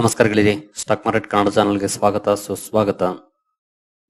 ನಮಸ್ಕಾರಗಳಿರಿ. Stock market Kannada ಚಾನಲ್ಗೆ ಸ್ವಾಗತ, ಸುಸ್ವಾಗತ.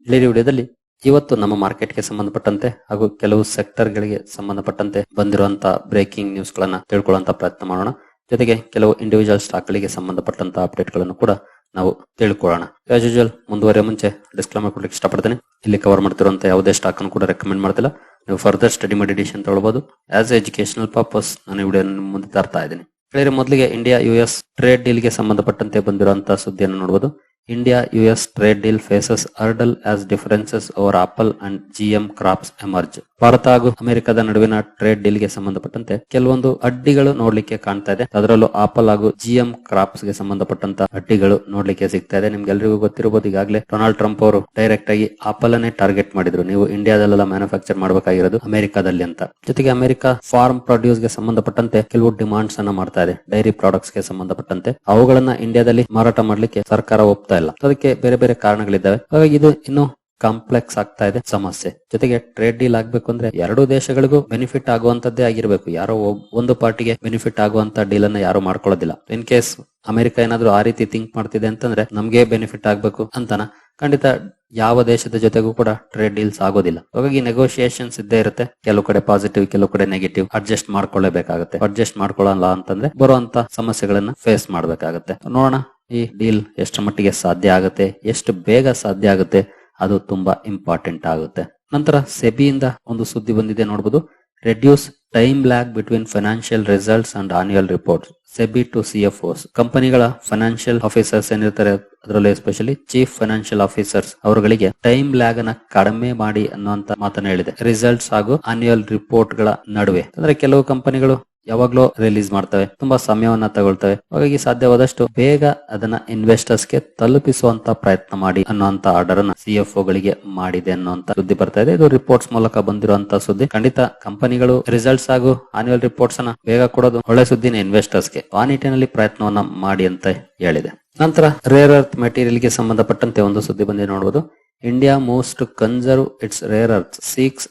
ಇಲ್ಲಿ ವಿಡಿಯೋದಲ್ಲಿ ಇವತ್ತು ನಮ್ಮ ಮಾರ್ಕೆಟ್ಗೆ ಸಂಬಂಧಪಟ್ಟಂತೆ ಹಾಗೂ ಕೆಲವು ಸೆಕ್ಟರ್ ಗಳಿಗೆ ಸಂಬಂಧಪಟ್ಟಂತೆ ಬಂದಿರುವಂತಹ ಬ್ರೇಕಿಂಗ್ ನ್ಯೂಸ್ ಗಳನ್ನ ತಿಳ್ಕೊಳ್ಳುವಂತ ಪ್ರಯತ್ನ ಮಾಡೋಣ. ಜೊತೆಗೆ ಕೆಲವು ಇಂಡಿವಿಜುವಲ್ ಸ್ಟಾಕ್ ಗಳಿಗೆ ಸಂಬಂಧಪಟ್ಟಂತ ಅಪ್ಡೇಟ್ಗಳನ್ನು ಕೂಡ ನಾವು ತಿಳ್ಕೊಳ್ಳೋಣ. ಆಸ್ ಯೂಶುವಲ್ ಮುಂದುವರೆಯ ಮುಂಚೆ ಡಿಸ್ಕ್ಲೇಮರ್ ಕೊಡ್ಲಿಕ್ಕೆ ಇಷ್ಟಪಡ್ತೇನೆ. ಇಲ್ಲಿ ಕವರ್ ಮಾಡ್ತಿರುವಂತಹ ಯಾವುದೇ ಸ್ಟಾಕ್ ಅನ್ನು ಕೂಡ ರೆಕಮೆಂಡ್ ಮಾಡ್ತಿಲ್ಲ. ನೀವು ಫರ್ದರ್ ಸ್ಟಡಿ ಮಾಡಿ ಡಿಸಿಷನ್ ತಗೊಳ್ಬಹುದು ಆಸ್ ಎಜುಕೇಶನಲ್ ಪರ್ಪಸ್ ನಾನು ಈ ವಿಡಿಯೋ ಮುಂದೆ ತರ್ತಾ ಇದ್ದೀನಿ. ಮೊದಲಿಗೆ ಇಂಡಿಯಾ ಯು ಎಸ್ ಟ್ರೇಡ್ ಡೀಲ್ಗೆ ಸಂಬಂಧಪಟ್ಟಂತೆ ಬಂದಿರುವಂತಹ ಸುದ್ದಿಯನ್ನು ನೋಡಬಹುದು S trade deal faces hurdle as differences over Apple and GM crops emerge Bharat ಹಾಗೂ ಅಮೆರಿಕದ ನಡುವಿನ ಟ್ರೇಡ್ ಡೀಲ್ಗೆ ಸಂಬಂಧಪಟ್ಟಂತೆ ಕೆಲವೊಂದು ಅಡ್ಡಿಗಳು ನೋಡ್ಲಿಕ್ಕೆ ಕಾಣ್ತಾ ಇದೆ. ಅದರಲ್ಲೂ ಆಪಲ್ ಹಾಗೂ ಜಿಎಂ ಕ್ರಾಪ್ಸ್ಗೆ ಸಂಬಂಧಪಟ್ಟಂತ ಅಡ್ಡಿಗಳು ನೋಡ್ಲಿಕ್ಕೆ ಸಿಗ್ತಾ ಇದೆ. ನಿಮ್ಗೆಲ್ರಿಗೂ ಗೊತ್ತಿರಬಹುದು. ಈಗಾಗಲೇ ಡೊನಾಲ್ಡ್ ಟ್ರಂಪ್ ಅವರು ಡೈರೆಕ್ಟ್ ಆಗಿ ಆಪಲ್ ಅನ್ನೇ ಟಾರ್ಗೆಟ್ ಮಾಡಿದ್ರು. ನೀವು ಇಂಡಿಯಾದಲ್ಲೆಲ್ಲ ಮ್ಯಾನುಫ್ಯಾಕ್ಚರ್ ಮಾಡಬೇಕಾಗಿರೋದು ಅಮೆರಿಕಾದಲ್ಲಿ ಅಂತ. ಜೊತೆಗೆ ಅಮೆರಿಕ ಫಾರ್ಮ್ ಪ್ರೊಡ್ಯೂಸ್ಗೆ ಸಂಬಂಧಪಟ್ಟಂತೆ ಕೆಲವು ಡಿಮಾಂಡ್ಸ್ ಅನ್ನ ಮಾಡ್ತಾ ಇದೆ. ಡೈರಿ ಪ್ರಾಡಕ್ಟ್ಸ್ಗೆ ಸಂಬಂಧಪಟ್ಟಂತೆ. ಅವುಗಳನ್ನ ಇಂಡಿಯಾದಲ್ಲಿ ಮಾರಾಟ ಮಾಡ್ಲಿಕ್ಕೆ ಸರ್ಕಾರ ಒಪ್ತಾ ಇಲ್ಲ. ಅದಕ್ಕೆ ಬೇರೆ ಬೇರೆ ಕಾರಣಗಳಿದ್ದಾವೆ. ಹಾಗಾಗಿ ಇದು ಇನ್ನು ಕಾಂಪ್ಲೆಕ್ಸ್ ಆಗ್ತಾ ಇದೆ ಸಮಸ್ಯೆ. ಜೊತೆಗೆ ಟ್ರೇಡ್ ಡೀಲ್ ಆಗ್ಬೇಕು ಅಂದ್ರೆ ಎರಡು ದೇಶಗಳಿಗೂ ಬೆನಿಫಿಟ್ ಆಗುವಂತದ್ದೇ ಆಗಿರ್ಬೇಕು. ಯಾರೋ ಒಂದು ಪಾರ್ಟಿಗೆ ಬೆನಿಫಿಟ್ ಆಗುವಂತ ಡೀಲ್ ಅನ್ನ ಯಾರು ಮಾಡ್ಕೊಳ್ಳೋದಿಲ್ಲ. ಇನ್ ಕೇಸ್ ಅಮೆರಿಕ ಏನಾದ್ರು ಆ ರೀತಿ ಥಿಂಕ್ ಮಾಡ್ತಿದೆ ಅಂತಂದ್ರೆ ನಮ್ಗೆ ಬೆನಿಫಿಟ್ ಆಗ್ಬೇಕು ಅಂತನ ಖಂಡಿತ ಯಾವ ದೇಶದ ಜೊತೆಗೂ ಕೂಡ ಟ್ರೇಡ್ ಡೀಲ್ಸ್ ಆಗೋದಿಲ್ಲ. ಹಾಗಾಗಿ ನೆಗೋಷಿಯೇಷನ್ಸ್ ಇದ್ದೇ ಇರುತ್ತೆ. ಕೆಲವು ಕಡೆ ಪಾಸಿಟಿವ್ ಕೆಲವು ಕಡೆ ನೆಗೆಟಿವ್ ಅಡ್ಜಸ್ಟ್ ಮಾಡ್ಕೊಳ್ಳೇಬೇಕಾಗುತ್ತೆ. ಅಡ್ಜಸ್ಟ್ ಮಾಡ್ಕೊಳ್ಳಲ್ಲ ಅಂತಂದ್ರೆ ಬರುವಂತ ಸಮಸ್ಯೆಗಳನ್ನ ಫೇಸ್ ಮಾಡ್ಬೇಕಾಗತ್ತೆ. ನೋಡೋಣ ಈ ಡೀಲ್ ಎಷ್ಟು ಮಟ್ಟಿಗೆ ಸಾಧ್ಯ ಆಗುತ್ತೆ, ಎಷ್ಟು ಬೇಗ ಸಾಧ್ಯ ಆಗುತ್ತೆ, ಅದು ತುಂಬಾ ಇಂಪಾರ್ಟೆಂಟ್ ಆಗುತ್ತೆ. ನಂತರ ಸೆಬಿಯಿಂದ ಒಂದು ಸುದ್ದಿ ಬಂದಿದೆ ನೋಡಬಹುದು reduce time lag between financial results and annual report SEBI to CFOs ಕಂಪನಿಗಳ ಫೈನಾನ್ಷಿಯಲ್ ಆಫೀಸರ್ಸ್ ಏನಿರ್ತಾರೆ, ಅದರಲ್ಲಿ ಎಸ್ಪೆಷಲಿ ಚೀಫ್ ಫೈನಾನ್ಷಿಯಲ್ ಆಫೀಸರ್ಸ್ ಅವರುಗಳಿಗೆ ಟೈಮ್ ಲ್ಯಾಗ್ ಅನ್ನ ಕಡಿಮೆ ಮಾಡಿ ಅನ್ನುವಂತ ಮಾತನ್ನ ಹೇಳಿದೆ. ರಿಸಲ್ಟ್ಸ್ ಹಾಗೂ ಆನ್ಯುಯಲ್ ರಿಪೋರ್ಟ್ಗಳ ನಡುವೆ. ಅಂದ್ರೆ ಕೆಲವು ಕಂಪನಿಗಳು ಯಾವಾಗ್ಲೂ ರಿಲೀಸ್ ಮಾಡ್ತವೆ, ತುಂಬಾ ಸಮಯವನ್ನ ತಗೊಳ್ತವೆ. ಹಾಗಾಗಿ ಸಾಧ್ಯವಾದಷ್ಟು ಬೇಗ ಅದನ್ನ ಇನ್ವೆಸ್ಟರ್ಸ್ಗೆ ತಲುಪಿಸುವಂತ ಪ್ರಯತ್ನ ಮಾಡಿ ಅನ್ನುವಂತ ಆರ್ಡರ್ ಅನ್ನ ಸಿಎಫ್ಒ ಗಳಿಗೆ ಮಾಡಿದೆ ಅನ್ನುವಂತ ಸುದ್ದಿ ಬರ್ತಾ ಇದೆ. ಇದು ರಿಪೋರ್ಟ್ಸ್ ಮೂಲಕ ಬಂದಿರುವಂತ ಸುದ್ದಿ. ಖಂಡಿತ ಕಂಪನಿಗಳು ರಿಸಲ್ಟ್ಸ್ ಹಾಗೂ ಆನ್ಯುವಲ್ ರಿಪೋರ್ಟ್ಸ್ ಅನ್ನ ಬೇಗ ಕೊಡೋದು ಒಳ್ಳೆ ಸುದ್ದಿನ ಇನ್ವೆಸ್ಟರ್ಸ್ಗೆ. ಆ ನಿಟ್ಟಿನಲ್ಲಿ ಪ್ರಯತ್ನವನ್ನ ಮಾಡಿ ಅಂತ ಹೇಳಿದೆ. ನಂತರ ರೇರ್ ಅರ್ತ್ ಮೆಟೀರಿಯಲ್ಗೆ ಸಂಬಂಧಪಟ್ಟಂತೆ ಒಂದು ಸುದ್ದಿ ಬಂದಿದೆ ನೋಡಬಹುದು India most conserve its rare earth seeks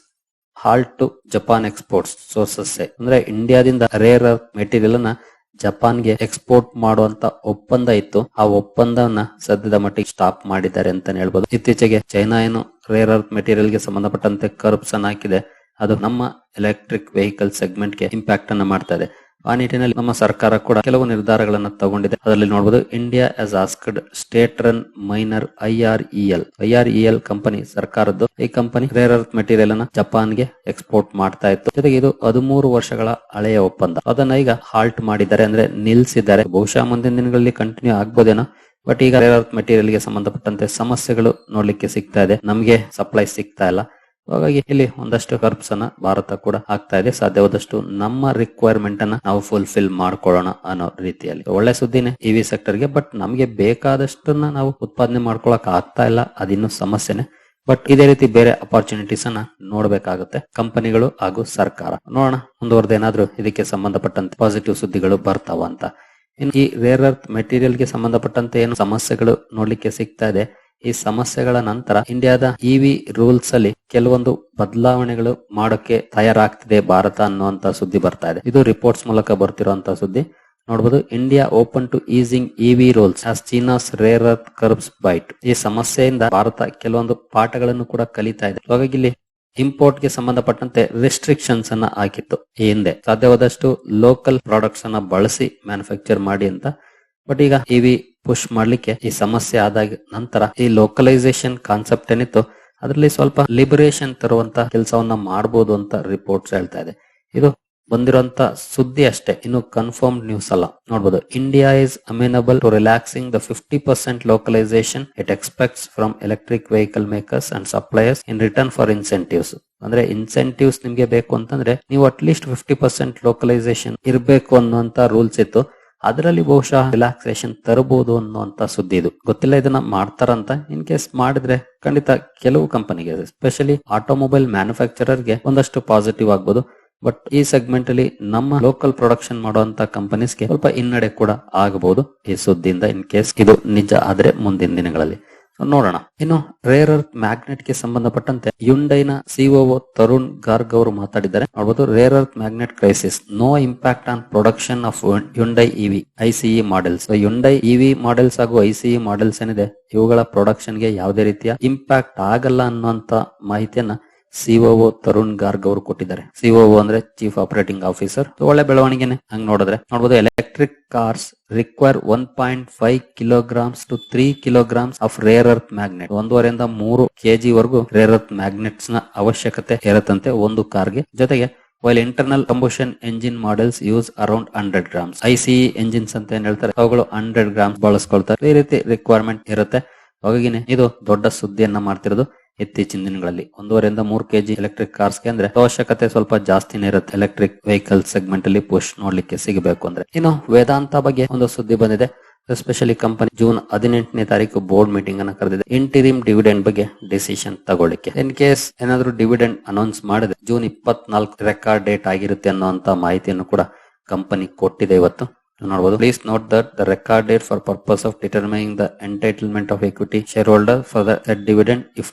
halt to Japan exports sources ಅಂದ್ರೆ ಇಂಡಿಯಾದಿಂದ ರೇರ್ ಮೆಟೀರಿಯಲ್ ಅನ್ನ ಜಪಾನ್ಗೆ ಎಕ್ಸ್ಪೋರ್ಟ್ ಮಾಡುವಂತ ಒಪ್ಪಂದ ಇತ್ತು. ಆ ಒಪ್ಪಂದವನ್ನ ಸದ್ಯದ ಮಟ್ಟಿಗೆ ಸ್ಟಾಪ್ ಮಾಡಿದ್ದಾರೆ ಅಂತಾನೆ ಹೇಳ್ಬೋದು. ಇತ್ತೀಚೆಗೆ ಚೈನಾ ಏನು ರೇರ್ ಅರ್ತ್ ಮೆಟೀರಿಯಲ್ಗೆ ಸಂಬಂಧಪಟ್ಟಂತೆ ಕರ್ಬ್ಸ್ ಹಾಕಿದೆ. ಅದು ನಮ್ಮ ಎಲೆಕ್ಟ್ರಿಕ್ ವೆಹಿಕಲ್ ಸೆಗ್ಮೆಂಟ್ಗೆ ಇಂಪ್ಯಾಕ್ಟ್ ಅನ್ನ ಮಾಡ್ತಾ ಇದೆ. ಆ ನಿಟ್ಟಿನಲ್ಲಿ ನಮ್ಮ ಸರ್ಕಾರ ಕೂಡ ಕೆಲವು ನಿರ್ಧಾರಗಳನ್ನು ತಗೊಂಡಿದೆ. ಅದರಲ್ಲಿ ನೋಡಬಹುದು India as asked state run miner IREL IREL company ಸರ್ಕಾರದ್ದು. ಈ ಕಂಪನಿ ರೇರ್ ಅರ್ತ್ ಮೆಟೀರಿಯಲ್ ಅನ್ನ ಜಪಾನ್ಗೆ ಎಕ್ಸ್ಪೋರ್ಟ್ ಮಾಡ್ತಾ ಇತ್ತು. ಜೊತೆಗೆ ಇದು ಹದಿಮೂರು ವರ್ಷಗಳ ಹಳೆಯ ಒಪ್ಪಂದ. ಅದನ್ನ ಈಗ ಹಾಲ್ಟ್ ಮಾಡಿದ್ದಾರೆ ಅಂದ್ರೆ ನಿಲ್ಸಿದ್ದಾರೆ. ಬಹುಶಃ ಮುಂದಿನ ದಿನಗಳಲ್ಲಿ ಕಂಟಿನ್ಯೂ ಆಗ್ಬೋದೇನೋ. ಬಟ್ ಈಗ ರೇರ್ ಅರ್ತ್ ಮೆಟೀರಿಯಲ್ಗೆ ಸಂಬಂಧಪಟ್ಟಂತೆ ಸಮಸ್ಯೆಗಳು ನೋಡ್ಲಿಕ್ಕೆ ಸಿಗ್ತಾ ಇದೆ. ನಮಗೆ ಸಪ್ಲೈ ಸಿಗ್ತಾ ಇಲ್ಲ. ಹಾಗಾಗಿ ಇಲ್ಲಿ ಒಂದಷ್ಟು ಕರ್ಬ್ಸ್ ಅನ್ನ ಭಾರತ ಕೂಡ ಆಗ್ತಾ ಇದೆ. ಸಾಧ್ಯವಾದಷ್ಟು ನಮ್ಮ ರಿಕ್ವೈರ್ಮೆಂಟ್ ಅನ್ನ ನಾವು ಫುಲ್ಫಿಲ್ ಮಾಡ್ಕೊಳ್ಳೋಣ ಅನ್ನೋ ರೀತಿಯಲ್ಲಿ. ಒಳ್ಳೆ ಸುದ್ದಿನೇ ಇವಿ ಸೆಕ್ಟರ್ಗೆ ಬಟ್ ನಮಗೆ ಬೇಕಾದಷ್ಟನ್ನ ನಾವು ಉತ್ಪಾದನೆ ಮಾಡ್ಕೊಳಕ್ ಆಗ್ತಾ ಇಲ್ಲ. ಅದಿನ್ನು ಸಮಸ್ಯೆನೆ. ಬಟ್ ಇದೇ ರೀತಿ ಬೇರೆ ಅಪಾರ್ಚುನಿಟೀಸ್ ಅನ್ನ ನೋಡ್ಬೇಕಾಗುತ್ತೆ ಕಂಪನಿಗಳು ಹಾಗೂ ಸರ್ಕಾರ. ನೋಡೋಣ, ಮುಂದುವರೆದ ಏನಾದ್ರೂ ಇದಕ್ಕೆ ಸಂಬಂಧಪಟ್ಟಂತೆ ಪಾಸಿಟಿವ್ ಸುದ್ದಿಗಳು ಬರ್ತಾವ ಅಂತ. ಈ ರೇರ್ ಅರ್ತ್ ಮೆಟೀರಿಯಲ್ಗೆ ಸಂಬಂಧಪಟ್ಟಂತೆ ಏನು ಸಮಸ್ಯೆಗಳು ನೋಡ್ಲಿಕ್ಕೆ ಸಿಗ್ತಾ ಇದೆ. ಈ ಸಮಸ್ಯೆಗಳ ನಂತರ ಇಂಡಿಯಾದ ಇವಿ ರೂಲ್ಸ್ ಅಲ್ಲಿ ಕೆಲವೊಂದು ಬದಲಾವಣೆಗಳು ಮಾಡೋಕೆ ತಯಾರಾಗ್ತಿದೆ ಭಾರತ ಅನ್ನುವಂತ ಸುದ್ದಿ ಬರ್ತಾ ಇದೆ. ಇದು ರಿಪೋರ್ಟ್ಸ್ ಮೂಲಕ ಬರ್ತಿರುವಂತಹ ಸುದ್ದಿ. ನೋಡಬಹುದು India open to easing EV rules as China's rare curbs bite ಈ ಸಮಸ್ಯೆಯಿಂದ ಭಾರತ ಕೆಲವೊಂದು ಪಾಠಗಳನ್ನು ಕೂಡ ಕಲಿತಾ ಇದೆ. ಹಾಗಾಗಿ ಇಲ್ಲಿ ಇಂಪೋರ್ಟ್ಗೆ ಸಂಬಂಧಪಟ್ಟಂತೆ ರೆಸ್ಟ್ರಿಕ್ಷನ್ಸ್ ಅನ್ನ ಹಾಕಿತ್ತು. ಈ ಹಿಂದೆ ಸಾಧ್ಯವಾದಷ್ಟು ಲೋಕಲ್ ಪ್ರಾಡಕ್ಟ್ಸ್ ಅನ್ನ ಬಳಸಿ ಮ್ಯಾನುಫ್ಯಾಕ್ಚರ್ ಮಾಡಿ ಅಂತ. ಬಟ್ ಈಗ ಇವಿ ಪುಷ್ ಮಾಡ್ಲಿಕ್ಕೆ ಈ ಸಮಸ್ಯೆ ಆದಾಗ ನಂತರ ಈ ಲೋಕಲೈಸೇಷನ್ ಕಾನ್ಸೆಪ್ಟ್ ಏನಿತ್ತು ಅದರಲ್ಲಿ ಸ್ವಲ್ಪ ಲಿಬರೇಷನ್ ತರುವಂತ ಕೆಲಸವನ್ನ ಮಾಡಬಹುದು ಅಂತ ರಿಪೋರ್ಟ್ಸ್ ಹೇಳ್ತಾ ಇದೆ. ಇದು ಬಂದಿರುವಂತ ಸುದ್ದಿ ಅಷ್ಟೇ, ಇನ್ನು ಕನ್ಫರ್ಮ್ಡ್ ನ್ಯೂಸ್ ಅಲ್ಲ. ನೋಡಬಹುದು India is amenable to relaxing the fifty percent localisation it expects from electric vehicle makers and suppliers in return for incentives ಅಂದ್ರೆ ಇನ್ಸೆಂಟಿವ್ಸ್ ನಿಮ್ಗೆ ಬೇಕು ಅಂತಂದ್ರೆ ನೀವು ಅಟ್ಲೀಸ್ಟ್ ಫಿಫ್ಟಿ ಪರ್ಸೆಂಟ್ ಲೋಕಲೈಸೇಷನ್ ಇರಬೇಕು ಅನ್ನುವಂತ ರೂಲ್ಸ್ ಇತ್ತು. ಅದರಲ್ಲಿ ಬಹುಶಃ ರಿಲ್ಯಾಕ್ಸೇಷನ್ ತರಬಹುದು ಅನ್ನುವಂತ ಸುದ್ದಿ ಇದು. ಗೊತ್ತಿಲ್ಲ ಇದನ್ನ ಮಾಡ್ತಾರಂತ. ಇನ್ ಕೇಸ್ ಮಾಡಿದ್ರೆ ಖಂಡಿತ ಕೆಲವು ಕಂಪನಿಗೆ ಎಸ್ಪೆಷಲಿ ಆಟೋಮೊಬೈಲ್ ಮ್ಯಾನುಫ್ಯಾಕ್ಚರರ್ಗೆ ಒಂದಷ್ಟು ಪಾಸಿಟಿವ್ ಆಗ್ಬೋದು. ಬಟ್ ಈ ಸೆಗ್ಮೆಂಟ್ ಅಲ್ಲಿ ನಮ್ಮ ಲೋಕಲ್ ಪ್ರೊಡಕ್ಷನ್ ಮಾಡುವಂತ ಕಂಪನೀಸ್ಗೆ ಸ್ವಲ್ಪ ಹಿನ್ನಡೆ ಕೂಡ ಆಗಬಹುದು ಈ ಸುದ್ದಿಯಿಂದ ಇನ್ ಕೇಸ್ ಇದು ನಿಜ ಆದ್ರೆ ಮುಂದಿನ ದಿನಗಳಲ್ಲಿ. ನೋಡೋಣ. ಇನ್ನು ರೇರ್ ಅರ್ತ್ ಮ್ಯಾಗ್ನೆಟ್ಗೆ ಸಂಬಂಧಪಟ್ಟಂತೆ ಯುಂಡೈನ ಸಿಒಒ ತರುಣ್ ಗಾರ್ಗ್ ಅವರು ಮಾತಾಡಿದ್ದಾರೆ. ನೋಡಬಹುದು rare earth magnet crisis no impact on production of Hyundai EV ICE models Hyundai EV models ಹಾಗೂ ಐಸಿಇ ಮಾಡೆಲ್ಸ್ ಏನಿದೆ, ಇವುಗಳ ಪ್ರೊಡಕ್ಷನ್ಗೆ ಯಾವುದೇ ರೀತಿಯ ಇಂಪ್ಯಾಕ್ಟ್ ಆಗಲ್ಲ ಅನ್ನುವಂತ ಮಾಹಿತಿಯನ್ನ ಸಿಒಒ ತರುಣ್ ಗಾರ್ಗ್ ಅವರು ಕೊಟ್ಟಿದ್ದಾರೆ. ಸಿಒಒ ಅಂದ್ರೆ ಚೀಫ್ ಆಪರೇಟಿಂಗ್ ಆಫೀಸರ್ ಒಳ್ಳೆ ಬೆಳವಣಿಗೆನೆ. ಹಂಗ್ ನೋಡಿದ್ರೆ. ನೋಡಬಹುದು electric cars require one point five kilograms to three kilograms of rare earth magnet ಒಂದೂವರೆಯಿಂದ ಮೂರು ಕೆಜಿ ವರೆಗೂ ರೇರ್ ಅರ್ತ್ ಮ್ಯಾಗ್ನೆಟ್ಸ್ನ ಅವಶ್ಯಕತೆ ಇರತ್ತಂತೆ ಒಂದು ಕಾರ್ಗೆ. ಜೊತೆಗೆ while internal combustion engine models use around hundred grams IC engines ಅಂತ ಏನ್ ಹೇಳ್ತಾರೆ? ಅವುಗಳು ಹಂಡ್ರೆಡ್ ಗ್ರಾಮ್ಸ್ ಬಳಸ್ಕೊಳ್ತಾರೆ. ಈ ರೀತಿ ರಿಕ್ವೈರ್ಮೆಂಟ್ ಇರುತ್ತೆ. ಹಾಗಾಗಿನೇ ಇದು ದೊಡ್ಡ ಸುದ್ದಿಯನ್ನ ಮಾಡ್ತಿರೋದು. ಇತ್ತೀಚಿನ ದಿನಗಳಲ್ಲಿ ಒಂದೂವರೆಯಿಂದ ಮೂರು ಕೆಜಿ ಎಲೆಕ್ಟ್ರಿಕ್ ಕಾರ್ಸ್ಗೆ ಅಂದ್ರೆ ಅವಶ್ಯಕತೆ ಸ್ವಲ್ಪ ಜಾಸ್ತಿನೇ ಇರುತ್ತೆ. ಎಲೆಕ್ಟ್ರಿಕ್ ವೆಹಿಕಲ್ ಸೆಗ್ಮೆಂಟ್ ಅಲ್ಲಿ ಪುಷ್ ನೋಡ್ಲಿಕ್ಕೆ ಸಿಗಬೇಕು ಅಂದ್ರೆ. ಇನ್ನು ವೇದಾಂತ ಬಗ್ಗೆ ಒಂದು ಸುದ್ದಿ ಬಂದಿದೆ. ಎಸ್ಪೆಷಲಿ ಕಂಪನಿ ಜೂನ್ ಹದಿನೆಂಟನೇ ತಾರೀಕು ಬೋರ್ಡ್ ಮೀಟಿಂಗ್ ಅನ್ನ ಕರೆದಿದೆ. ಇಂಟಿರಿಮ್ ಡಿವಿಡೆಂಡ್ ಬಗ್ಗೆ ಡಿಸಿಷನ್ ತಗೊಳ್ಳಿಕ್ಕೆ. ಇನ್ ಕೇಸ್ ಏನಾದ್ರು ಡಿವಿಡೆಂಡ್ ಅನೌನ್ಸ್ ಮಾಡಿದ್ರೆ ಜೂನ್ ಇಪ್ಪತ್ನಾಲ್ಕು ರೆಕಾರ್ಡ್ ಡೇಟ್ ಆಗಿರುತ್ತೆ ಅನ್ನುವಂತ ಮಾಹಿತಿಯನ್ನು ಕೂಡ ಕಂಪನಿ ಕೊಟ್ಟಿದೆ ಇವತ್ತು. ನೋಡಬಹುದು please note that the record date for purpose of determining the entitlement of equity shareholder for the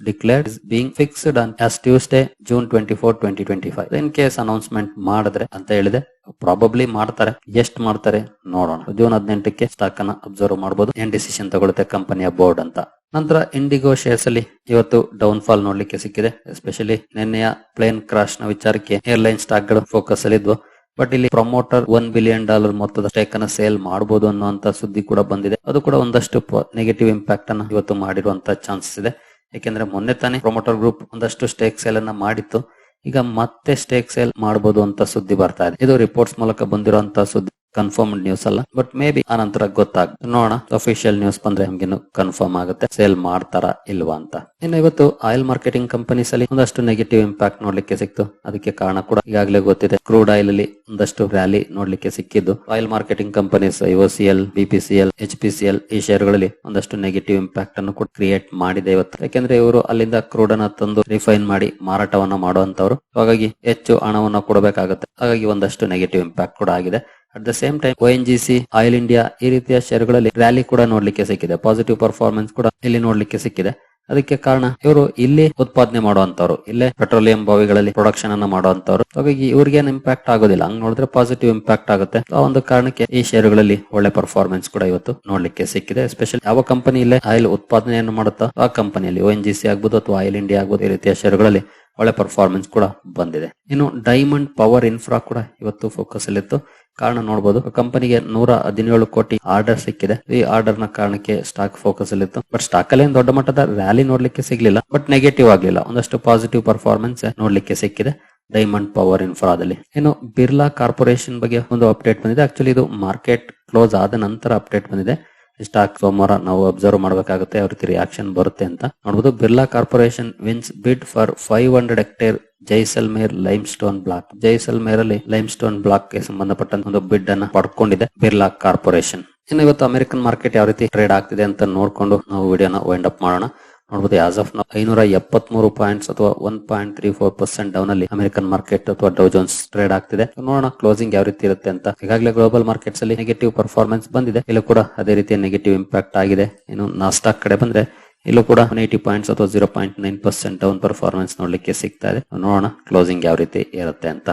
declared, is being fixed on as Tuesday, June twenty four twenty twenty five in case announcement ಮಾಡಿದ್ರೆ ಅಂತ ಹೇಳಿದೆ probably ಮಾಡ್ತಾರೆ. ಎಷ್ಟು ಮಾಡ್ತಾರೆ. ನೋಡೋಣ. June ಹದಿನೆಂಟಕ್ಕೆ stock ಅನ್ನ observe ಮಾಡಬಹುದು ಏನ್ ಡಿಸಿಷನ್ ತಗೊಳುತ್ತೆ ಕಂಪನಿಯ ಬೋರ್ಡ್ ಅಂತ. ನಂತರ ಇಂಡಿಗೋ ಶೇರ್ಸ್ ಅಲ್ಲಿ ಇವತ್ತು ಡೌನ್ ಫಾಲ್ ನೋಡ್ಲಿಕ್ಕೆ ಸಿಕ್ಕಿದೆ. ಎಸ್ಪೆಷಲಿ ನಿನ್ನೆಯ ಪ್ಲೇನ್ ಕ್ರಾಶ್ನ ವಿಚಾರಕ್ಕೆ ಏರ್ಲೈನ್ ಸ್ಟಾಕ್ಗಳು ಫೋಕಸ್ ಅಲ್ಲಿ ಇದ್ವು ಬಟ್ ಇಲ್ಲಿ ಪ್ರಮೋಟರ್ ಒನ್ ಬಿಲಿಯನ್ ಡಾಲರ್ ಮೊತ್ತದ ಸ್ಟೇಕ್ ಅನ್ನ ಸೇಲ್ ಮಾಡಬಹುದು ಅನ್ನುವಂತ ಸುದ್ದಿ ಕೂಡ ಬಂದಿದೆ. ಅದು ಕೂಡ ಒಂದಷ್ಟು ನೆಗೆಟಿವ್ ಇಂಪ್ಯಾಕ್ಟ್ ಅನ್ನ ಇವತ್ತು ಮಾಡಿರುವಂತ ಚಾನ್ಸಸ್ ಇದೆ. ಯಾಕೆಂದ್ರೆ ಮೊನ್ನೆ ತಾನೇ ಪ್ರೊಮೋಟರ್ ಗ್ರೂಪ್ ಒಂದಷ್ಟು ಸ್ಟೇಕ್ ಸೇಲ್ ಅನ್ನ ಮಾಡಿತ್ತು. ಈಗ ಮತ್ತೆ ಸ್ಟೇಕ್ ಸೇಲ್ ಮಾಡಬಹುದು ಅಂತ ಸುದ್ದಿ ಬರ್ತಾ ಇದೆ. ಇದು ರಿಪೋರ್ಟ್ಸ್ ಮೂಲಕ ಬಂದಿರುವಂತಹ ಸುದ್ದಿ. ಕನ್ಫರ್ಮ್ ನ್ಯೂಸ್ ಅಲ್ಲ. ಬಟ್ ಮೇ ಬಿ ಆ ನಂತರ ಗೊತ್ತಾಗುತ್ತೆ ನೋಡೋಣ. ಅಫಿಷಿಯಲ್ ನ್ಯೂಸ್ ಬಂದ್ರೆ ನಮ್ಗೇನು ಕನ್ಫರ್ಮ್ ಆಗುತ್ತೆ. ಸೇಲ್ ಮಾಡ್ತಾರ ಇಲ್ವಾ ಅಂತ. ಇನ್ನು ಇವತ್ತು ಆಯಿಲ್ ಮಾರ್ಕೆಟಿಂಗ್ ಕಂಪನೀಸ್ ಅಲ್ಲಿ ಒಂದಷ್ಟು ನೆಗೆಟಿವ್ ಇಂಪ್ಯಾಕ್ಟ್ ನೋಡ್ಲಿಕ್ಕೆ ಸಿಕ್ತು. ಅದಕ್ಕೆ ಕಾರಣ ಕೂಡ ಈಗಾಗಲೇ ಗೊತ್ತಿದೆ. ಕ್ರೂಡ್ ಆಯಿಲ್ ಅಲ್ಲಿ ಒಂದಷ್ಟು ರ್ಯಾಲಿ ನೋಡ್ಲಿಕ್ಕೆ ಸಿಕ್ಕಿದ್ದು. Oil marketing companies IOCL BPCL H P C L ಈ ಶೇರ್ಗಳಲ್ಲಿ ಒಂದಷ್ಟು ನೆಗೆಟಿವ್ ಇಂಪ್ಯಾಕ್ಟ್ ಅನ್ನು ಕೂಡ ಕ್ರಿಯೇಟ್ ಮಾಡಿದೆ ಇವತ್ತು. ಯಾಕೆಂದ್ರೆ ಇವರು ಅಲ್ಲಿಂದ ಕ್ರೂಡ್ ಅನ್ನ ತಂದು ರಿಫೈನ್ ಮಾಡಿ ಮಾರಾಟವನ್ನ ಮಾಡುವಂತವ್ರು ಹಾಗಾಗಿ ಹೆಚ್ಚು ಹಣವನ್ನು ಕೊಡಬೇಕಾಗುತ್ತೆ. ಹಾಗಾಗಿ ಒಂದಷ್ಟು ನೆಗೆಟಿವ್ ಇಂಪ್ಯಾಕ್ಟ್ ಕೂಡ ಆಗಿದೆ. At the same time O N G C oil India ಈ ರೀತಿಯ ಶೇರ್ಗಳಲ್ಲಿ ರ್ಯಾಲಿ ಕೂಡ ನೋಡ್ಲಿಕ್ಕೆ ಸಿಕ್ಕಿದೆ. ಪಾಸಿಟಿವ್ ಪರ್ಫಾರ್ಮೆನ್ಸ್ ಕೂಡ ಇಲ್ಲಿ ನೋಡ್ಲಿಕ್ಕೆ ಸಿಕ್ಕಿದೆ. ಅದಕ್ಕೆ ಕಾರಣ ಇವರು ಇಲ್ಲಿ ಉತ್ಪಾದನೆ ಮಾಡುವಂತವ್ರು ಇಲ್ಲೇ ಪೆಟ್ರೋಲಿಯಂ ಬಾವಿಗಳಲ್ಲಿ ಪ್ರೊಡಕ್ಷನ್ ಅನ್ನ ಮಾಡುವಂತವ್ರು ಹಾಗಾಗಿ ಇವ್ರಿಗೇನು ಇಂಪ್ಯಾಕ್ಟ್ ಆಗೋದಿಲ್ಲ. ಹಂಗ್ ನೋಡಿದ್ರೆ ಪಾಸಿಟಿವ್ ಇಂಪ್ಯಾಕ್ಟ್ ಆಗುತ್ತೆ. ಆ ಒಂದು ಕಾರಣಕ್ಕೆ ಈ ಶೇರುಗಳಲ್ಲಿ ಒಳ್ಳೆ ಪರ್ಫಾರ್ಮೆನ್ಸ್ ಕೂಡ ಇವತ್ತು ನೋಡ್ಲಿಕ್ಕೆ ಸಿಕ್ಕಿದೆ. ಎಸ್ಪೆಷಲಿ ಯಾವ ಕಂಪನಿ ಇಲ್ಲೇ ಆಯಿಲ್ ಉತ್ಪಾದನೆಯನ್ನು ಮಾಡುತ್ತಾ, ಆ ಕಂಪನಿಯಲ್ಲಿ ಒ ಎನ್ ಜಿ ಸಿ ಆಗ್ಬೋದು ಅಥವಾ ಆಯಿಲ್ ಇಂಡಿಯಾ ಆಗ್ಬೋದು ಈ ರೀತಿಯ ಶೇರುಗಳಲ್ಲಿ ಒಳ್ಳೆ ಪರ್ಫಾರ್ಮೆನ್ಸ್ ಕೂಡ ಬಂದಿದೆ. ಇನ್ನು ಡೈಮಂಡ್ ಪವರ್ ಇನ್ಫ್ರಾ ಕೂಡ ಇವತ್ತು ಫೋಕಸ್ ಅಲ್ಲಿತ್ತು ಕಾರಣ ನೋಡಬಹುದು ಕಂಪನಿಗೆ ನೂರ ಹದಿನೇಳು ಕೋಟಿ ಆರ್ಡರ್ ಸಿಕ್ಕಿದೆ. ಈ ಆರ್ಡರ್ನ ಕಾರಣಕ್ಕೆ ಸ್ಟಾಕ್ ಫೋಕಸ್ ಅಲ್ಲಿತ್ತು ಬಟ್ ಸ್ಟಾಕ್ ಅಲ್ಲಿ ದೊಡ್ಡ ಮಟ್ಟದ ರ್ಯಾಲಿ ನೋಡ್ಲಿಕ್ಕೆ ಸಿಗ್ಲಿಲ್ಲ. ಬಟ್ ನೆಗೆಟಿವ್ ಆಗ್ಲಿಲ್ಲ. ಒಂದಷ್ಟು ಪಾಸಿಟಿವ್ ಪರ್ಫಾರ್ಮೆನ್ಸ್ ನೋಡ್ಲಿಕ್ಕೆ ಸಿಕ್ಕಿದೆ ಡೈಮಂಡ್ ಪವರ್ ಇನ್ಫ್ರಾದಲ್ಲಿ ಇನ್ನು ಬಿರ್ಲಾ ಕಾರ್ಪೊರೇಷನ್ ಬಗ್ಗೆ ಒಂದು ಅಪ್ಡೇಟ್ ಬಂದಿದೆ. ಆಕ್ಚುಲಿ ಇದು ಮಾರ್ಕೆಟ್ ಕ್ಲೋಸ್ ಆದ ನಂತರ ಅಪ್ಡೇಟ್ ಬಂದಿದೆ. ಸ್ಟಾಕ್ ಸೋಮವಾರ ನಾವು ಅಬ್ಸರ್ವ್ ಮಾಡಬೇಕಾಗುತ್ತೆ ಯಾವ ರೀತಿ ರಿಯಾಕ್ಷನ್ ಬರುತ್ತೆ ಅಂತ. ನೋಡಬಹುದು Birla corporation wins bid for five hundred hectare Jaisalmer limestone block Jaisalmer ಅಲ್ಲಿ ಲೈಮ್ ಸ್ಟೋನ್ ಬ್ಲಾಕ್ಗೆ ಸಂಬಂಧಪಟ್ಟ ಒಂದು ಬಿಡ್ ಅನ್ನ ಪಡ್ಕೊಂಡಿದೆ ಬಿರ್ಲಾ ಕಾರ್ಪೊರೇಷನ್ ಇನ್ನು ಇವತ್ತು ಅಮೆರಿಕನ್ ಮಾರ್ಕೆಟ್ ಯಾವ ರೀತಿ ಟ್ರೇಡ್ ಆಗ್ತಿದೆ ಅಂತ ನೋಡ್ಕೊಂಡು ನಾವು ವಿಡಿಯೋನ ವೈಂಡ್ ಅಪ್ ಮಾಡೋಣ. ನೋಡಬಹುದು ಆಸ್ ಆಫ್ ನಾವು ಐನೂರ ಎಪ್ಪತ್ಮೂರು ಪಾಯಿಂಟ್ಸ್ ಅಥವಾ one point three four percent down ಅಲ್ಲಿ ಅಮೆರಿಕನ್ ಮಾರ್ಕೆಟ್ ಅಥವಾ ಡೌ ಜೋನ್ಸ್ ಟ್ರೇಡ್ ಆಗ್ತಿದೆ. ನೋಡೋಣ ಕ್ಲೋಸಿಂಗ್ ಯಾವ ರೀತಿ ಇರುತ್ತೆ ಅಂತ. ಈಗಾಗಲೇ ಗ್ಲೋಬಲ್ ಮಾರ್ಕೆಟ್ಸ್ ಅಲ್ಲಿ ನೆಗೆಟಿವ್ ಪರ್ಫಾರ್ಮೆನ್ಸ್ ಬಂದಿದೆ. ಇಲ್ಲೂ ಕೂಡ ಅದೇ ರೀತಿಯ ನೆಗೆಟಿವ್ ಇಂಪ್ಯಾಕ್ಟ್ ಆಗಿದೆ. ಇನ್ನು ನಾಸ್ಟಾಕ್ ಕಡೆ ಬಂದ್ರೆ ಇಲ್ಲೂ ಕೂಡ ಏಟಿ ಪಾಯಿಂಟ್ಸ್ ಅಥವಾ zero point nine percent down performance ನೋಡ್ಲಿಕ್ಕೆ ಸಿಗ್ತಾ ಇದೆ. ನೋಡೋಣ ಕ್ಲೋಸಿಂಗ್ ಯಾವ ರೀತಿ ಇರುತ್ತೆ ಅಂತ.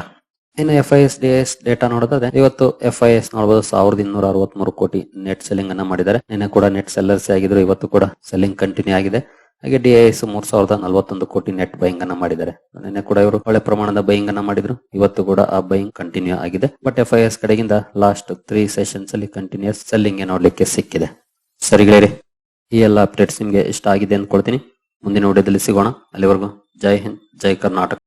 ಇನ್ನು F I S D S data ನೋಡೋದಾದ್ರೆ, ಇವತ್ತು ಎಫ್ ಐ ಎಸ್ ನೋಡಬಹುದು ಸಾವಿರದ ಇನ್ನೂರ ಅರವತ್ಮೂರು ಕೋಟಿ ನೆಟ್ ಸೆಲ್ಲಿಂಗ್ ಅನ್ನ ಮಾಡಿದ್ದಾರೆ. ನಿನ್ನೆ ಕೂಡ ನೆಟ್ ಸೆಲ್ಲರ್ಸ್ ಆಗಿದ್ರು, ಇವತ್ತು ಕೂಡ ಸೆಲ್ಲಿಂಗ್ ಕಂಟಿನ್ಯೂ ಆಗಿದೆ. ಹಾಗೆ ಡಿ ಐ ಎಸ್ ಮೂರ್ ಸಾವಿರದ ನಲವತ್ತೊಂದು ಕೋಟಿ ನೆಟ್ ಬೈಯಿಂಗ್ ಅನ್ನ ಮಾಡಿದ್ದಾರೆ. ನಿನ್ನೆ ಕೂಡ ಇವರು ಒಳ್ಳೆ ಪ್ರಮಾಣದ ಬೈಯಿಂಗ್ ಅನ್ನ ಮಾಡಿದ್ರು. ಇವತ್ತು ಕೂಡ ಆ ಬೈಯಿಂಗ್ ಕಂಟಿನ್ಯೂ ಆಗಿದೆ. ಬಟ್ ಎಫ್ ಐ ಎಸ್ ಕಡೆಗಿಂದ ಲಾಸ್ಟ್ ತ್ರೀ ಸೆಷನ್ಸ್ ಅಲ್ಲಿ ಕಂಟಿನ್ಯೂಸ್ ಸೆಲ್ಲಿಂಗ್ ನೋಡ್ಲಿಕ್ಕೆ ಸಿಕ್ಕಿದೆ. ಸರಿಗಳಿರಿ ಈ ಎಲ್ಲ ಅಪ್ಡೇಟ್ಸ್ ನಿಮ್ಗೆ ಇಷ್ಟ ಆಗಿದೆ ಅಂದ್ಕೊಳ್ತೀನಿ ಮುಂದಿನ ವಿಡಿಯೋದಲ್ಲಿ ಸಿಗೋಣ. ಅಲ್ಲಿವರೆಗೂ ಜೈ ಹಿಂದ್, ಜೈ ಕರ್ನಾಟಕ.